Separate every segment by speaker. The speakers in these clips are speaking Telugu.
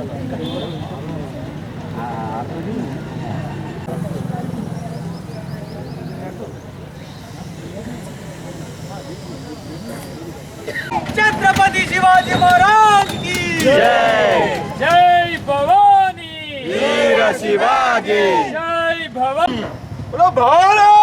Speaker 1: छत्रपति शिवाजी महाराज की जय। जय भवानी। वीर शिवाजी। जय भवानी। बोलो भारत।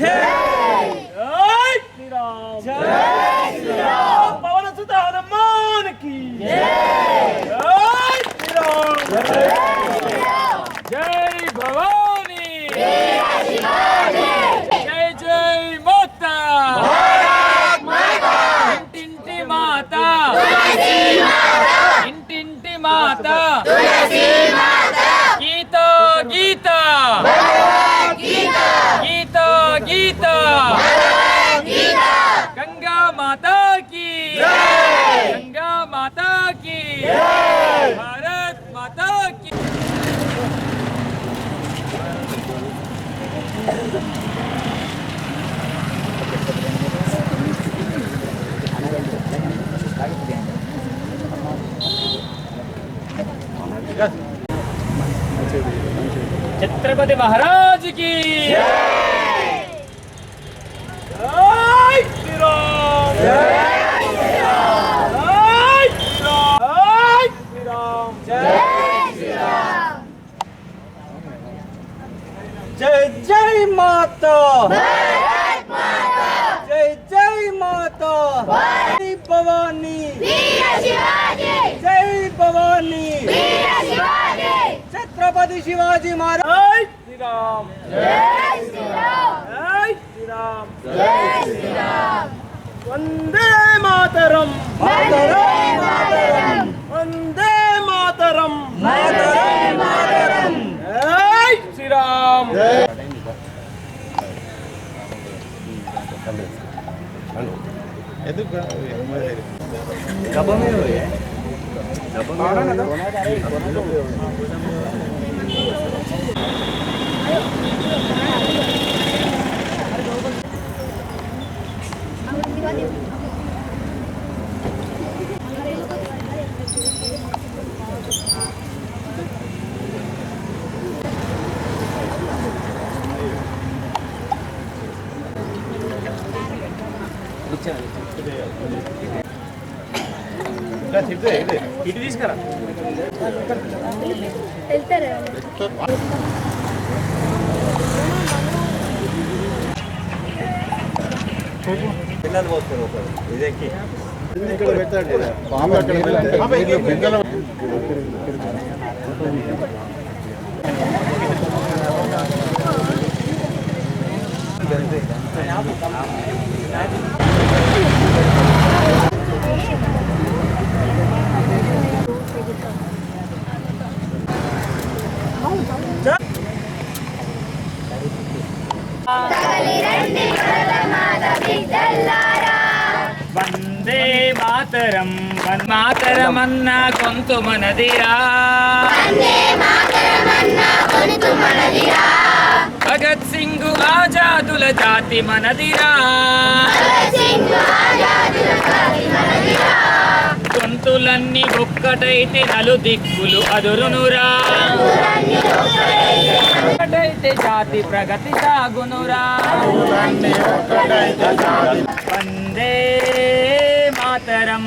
Speaker 1: Yeah. で महाराज की जय जय श्री राम जय श्री
Speaker 2: राम जय श्री राम जय श्री राम जय श्री राम जय जय माता भारत माता जय जय माता भवानी वीर शिवाजी जय भवानी वीर కి
Speaker 1: జై శ్రీరామ్ జై శ్రీరామ్. జై శ్రీరామ్. జై జై మాతా జై జై మాతా జై భవానీ జై భవానీ ఛత్రపతి శివాజీ మహారాజ్ శ్రీరామ్ జై శ్రీరామ్ వందే మాతరం. వందే మాతరం. జై శ్రీరామ్. ఇటు I don't need to apply.
Speaker 3: వెళ్తారా?
Speaker 1: పిల్లలు పోతారు ఒకరు ఇదెక్కి
Speaker 2: వందే మాతరమన్న గొంతు మనదిరా భగత్ సింగ్ ఆజాదుల జాతి మనదిరా. గొంతులన్నీ ఒక్కటైతే నలు దిక్కులు అదురునురా. ఒక్కటైతే జాతి ప్రగతి సాగునురా. వందే మాతరం.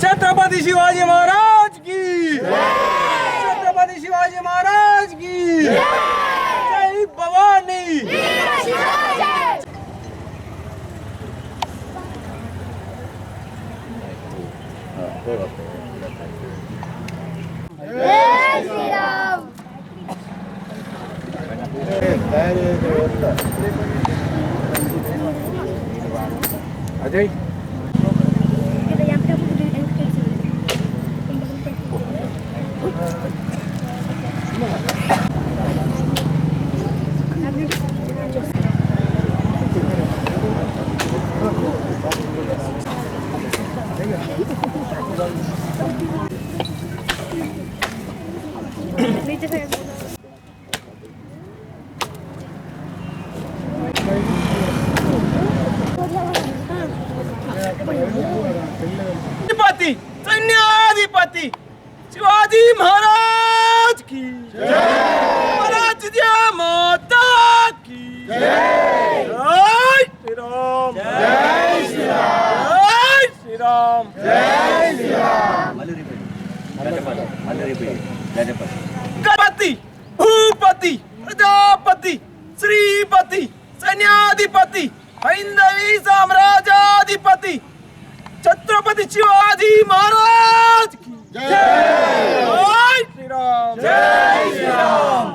Speaker 1: छत्रपति शिवाजी महाराज की छत्रपति शिवाजी महाराज की जय भवानी
Speaker 4: ở đây కి జై శ్రీరామ్ జై శ్రీరామ్ జై శ్రీరామ్ గణపతి భూపతి ప్రజాపతి శ్రీపతి సైన్యాధిపతి హైందవి సామ్రాజ్యాధిపతి ఛత్రపతి శివాజీ మహారాజ్కి జై శ్రీరామ్ జై శ్రీరామ్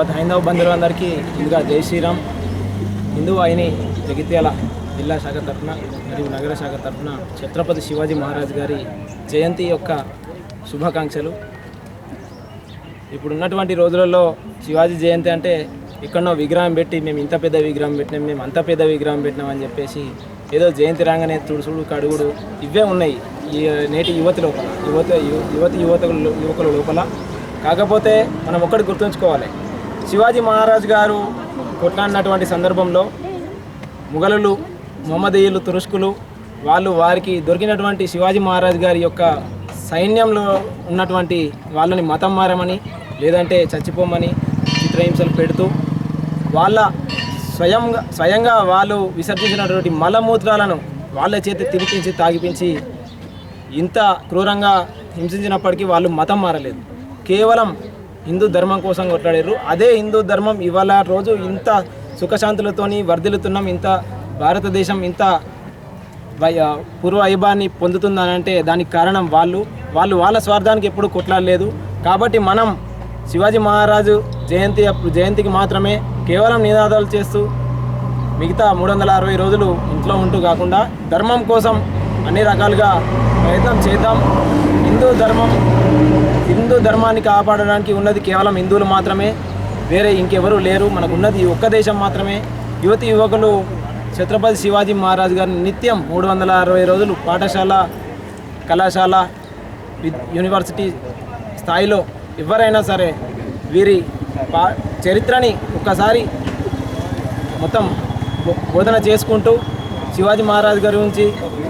Speaker 1: తర్వాత హైందవ బంధువులందరికీ ముందుగా జై శ్రీరామ్. హిందూ వాహిని జగిత్యాల జిల్లా శాఖ తరఫున మరియు నగర శాఖ తరఫున ఛత్రపతి శివాజీ మహారాజ్ గారి జయంతి యొక్క శుభాకాంక్షలు. ఇప్పుడున్నటువంటి రోజులలో శివాజీ జయంతి అంటే ఎక్కడో విగ్రహం పెట్టి మేము ఇంత పెద్ద విగ్రహం పెట్టినాం మేము అంత పెద్ద విగ్రహం పెట్టినాం అని చెప్పేసి ఏదో జయంతి రాగానే తుడుసుడు కడుగుడు ఇవే ఉన్నాయి ఈ నేటి యువతి లోపల. యువత యువతి యువతలు యువకుల లోపల. కాకపోతే మనం ఒక్కటి గుర్తుంచుకోవాలి. శివాజీ మహారాజు గారు కొట్లాడినటువంటి సందర్భంలో ముఘలులు మొహమ్మదీయులు తురుష్కులు వాళ్ళు వారికి దొరికినటువంటి శివాజీ మహారాజ్ గారి యొక్క సైన్యంలో ఉన్నటువంటి వాళ్ళని మతం మారమని లేదంటే చచ్చిపోమని చిత్రహింసలు పెడుతూ వాళ్ళ స్వయంగా స్వయంగా వాళ్ళు విసర్జించినటువంటి మలమూత్రాలను వాళ్ళ చేతి తినిపించి తాగిపించి ఇంత క్రూరంగా హింసించినప్పటికీ వాళ్ళు మతం మారలేదు. కేవలం హిందూ ధర్మం కోసం కొట్లాడారు అదే హిందూ ధర్మం ఇవాళ రోజు ఇంత సుఖశాంతులతోని వర్ధిల్లుతున్నాం ఇంత భారతదేశం ఇంత వై- పూర్వ వైభాన్ని పొందుతుందనంటే దానికి కారణం వాళ్ళు. వాళ్ళు వాళ్ళ స్వార్థానికి ఎప్పుడు కొట్లాడలేదు. కాబట్టి మనం శివాజీ మహారాజు జయంతి అప్పుడు జయంతికి మాత్రమే కేవలం నినాదాలు చేస్తూ మిగతా మూడు వందల అరవై రోజులు ఇంట్లో ఉంటూ కాకుండా ధర్మం కోసం అన్ని రకాలుగా ప్రయత్నం చేద్దాం. హిందూ ధర్మం హిందూ ధర్మాన్ని కాపాడడానికి ఉన్నది కేవలం హిందువులు మాత్రమే. వేరే ఇంకెవరూ లేరు. మనకు ఉన్నది ఒక్క దేశం మాత్రమే. యువతి యువకులు ఛత్రపతి శివాజీ మహారాజు గారిని నిత్యం మూడు వందల అరవై రోజులు పాఠశాల కళాశాల యూనివర్సిటీ స్థాయిలో ఎవరైనా సరే వీరి పా చరిత్రని ఒక్కసారి మొత్తం బో- బోధన చేసుకుంటూ శివాజీ మహారాజ్ గారి గురించి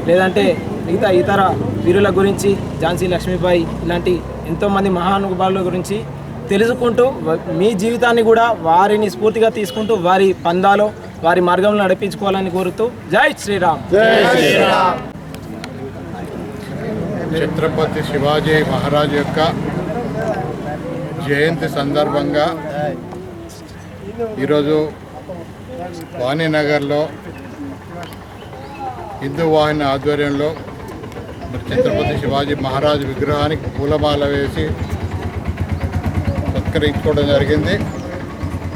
Speaker 1: లేదంటే మిగతా ఇతర వీరుల గురించి ఝాన్సీ లక్ష్మీబాయి ఇలాంటి ఎంతోమంది మహానుభావుల గురించి తెలుసుకుంటూ మీ జీవితాన్ని కూడా వారిని స్ఫూర్తిగా తీసుకుంటూ వారి పందాలో వారి మార్గంలో నడిపించుకోవాలని కోరుతూ జై శ్రీరామ్.
Speaker 3: ఛత్రపతి శివాజీ మహారాజ్ యొక్క జయంతి సందర్భంగా ఈరోజు వాణినగర్లో హిందూ వాహిని ఆధ్వర్యంలో మరి ఛత్రపతి శివాజీ మహారాజ్ విగ్రహానికి పూలమాల వేసి సత్కరించుకోవడం జరిగింది.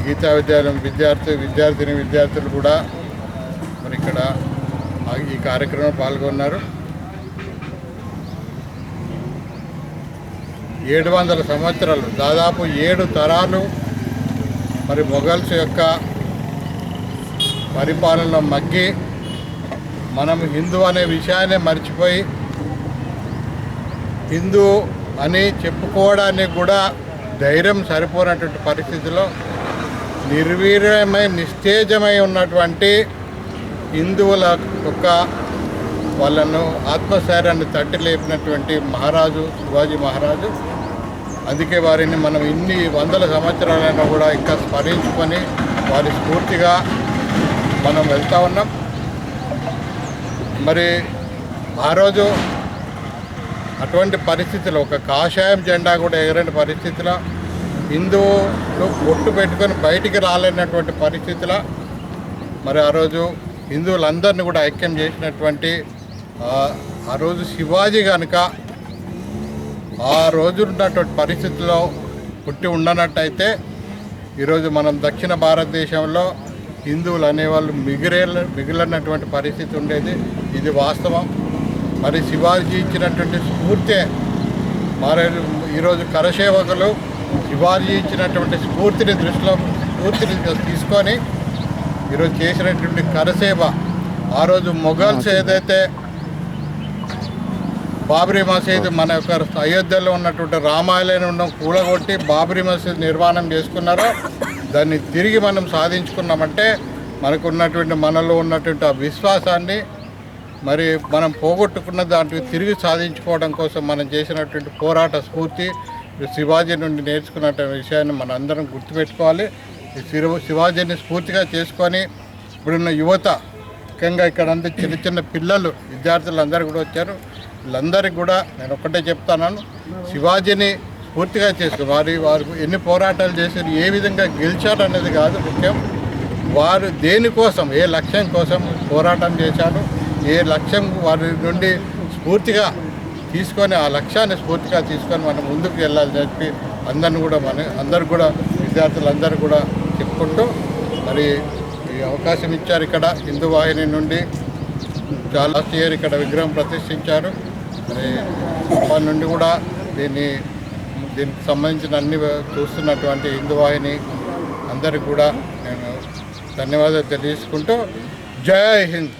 Speaker 3: గీతా విద్యాలయం విద్యార్థి విద్యార్థిని విద్యార్థులు కూడా మరి ఇక్కడ ఈ కార్యక్రమంలో పాల్గొన్నారు. ఏడు వందల సంవత్సరాలు దాదాపు ఏడు తరాలు మరి మొఘల్స్ యొక్క పరిపాలనలో మగ్గి మనం హిందూ అనే విషయాన్ని మర్చిపోయి హిందూ అని చెప్పుకోవడానికి కూడా ధైర్యం సరిపోనటువంటి పరిస్థితిలో నిర్వీర్యమై నిస్తేజమై ఉన్నటువంటి హిందువుల యొక్క వాళ్ళను ఆత్మశైర్యాన్ని తట్టి లేపినటువంటి మహారాజు శివాజీ మహారాజు. అందుకే వారిని మనం ఇన్ని వందల సంవత్సరాలైనా కూడా ఇంకా స్మరించుకొని వారి స్ఫూర్తిగా మనం వెళ్తూ ఉన్నాం. మరి ఆ రోజు అటువంటి పరిస్థితులు ఒక కాషాయం జెండా కూడా ఎగరని పరిస్థితిలో హిందువులు ఒట్టు పెట్టుకొని బయటికి రాలేనటువంటి పరిస్థితిలో మరి ఆ రోజు హిందువులందరినీ కూడా ఐక్యం చేసినటువంటి ఆ- ఆ రోజు శివాజీ కనుక ఆ రోజు ఉన్నటువంటి పరిస్థితుల్లో పుట్టి ఉండనట్టయితే ఈరోజు మనం దక్షిణ భారతదేశంలో హిందువులు అనేవాళ్ళు మిగిరే మిగిలినటువంటి పరిస్థితి ఉండేది. ఇది వాస్తవం. మరి శివాజీ ఇచ్చినటువంటి స్ఫూర్తే మరి ఈరోజు కరసేవకులు శివాజీ ఇచ్చినటువంటి స్ఫూర్తిని దృష్టిలో స్ఫూర్తిని తీసుకొని ఈరోజు చేసినటువంటి కరసేవ. ఆ రోజు మొఘల్స్ ఏదైతే బాబ్రీ మసీద్ మన యొక్క అయోధ్యలో ఉన్నటువంటి రామాలయం కూలగొట్టి బాబ్రీ మసీద్ నిర్మాణం చేసుకున్నారో దాన్ని తిరిగి మనం సాధించుకున్నామంటే మనకు ఉన్నటువంటి మనలో ఉన్నటువంటి ఆ విశ్వాసాన్ని మరి మనం పోగొట్టుకున్న దాంట్లో తిరిగి సాధించుకోవడం కోసం మనం చేసినటువంటి పోరాట స్ఫూర్తి శివాజీ నుండి నేర్చుకున్నటువంటి విషయాన్ని మన అందరం గుర్తుపెట్టుకోవాలి శివాజీని స్ఫూర్తిగా చేసుకొని ఇప్పుడున్న యువత ముఖ్యంగా ఇక్కడ అంతా చిన్న చిన్న పిల్లలు విద్యార్థులు అందరూ కూడా వచ్చారు. వీళ్ళందరికీ కూడా నేను ఒక్కటే చెప్తాను. శివాజీని పూర్తిగా చేసుకో వారి వారు ఎన్ని పోరాటాలు చేశారు ఏ విధంగా గెలిచారు అనేది కాదు ముఖ్యం. వారు దేనికోసం ఏ లక్ష్యం కోసం పోరాటం చేశారు ఏ లక్ష్యం వారి నుండి స్ఫూర్తిగా తీసుకొని ఆ లక్ష్యాన్ని స్ఫూర్తిగా తీసుకొని మనం ముందుకు వెళ్ళాలని చెప్పి అందరిని కూడా మన అందరు కూడా విద్యార్థులందరూ కూడా చెప్పుకుంటూ మరి ఈ అవకాశం ఇచ్చారు ఇక్కడ. హిందూ వాహిని నుండి చాలా ఇయర్ ఇక్కడ విగ్రహం ప్రతిష్ఠించారు. మరి వారి నుండి కూడా దీన్ని దీనికి సంబంధించిన అన్ని చూస్తున్నటువంటి హిందువాహిని అందరికి కూడా నేను ధన్యవాదాలు తెలియజేసుకుంటూ జై హింద్.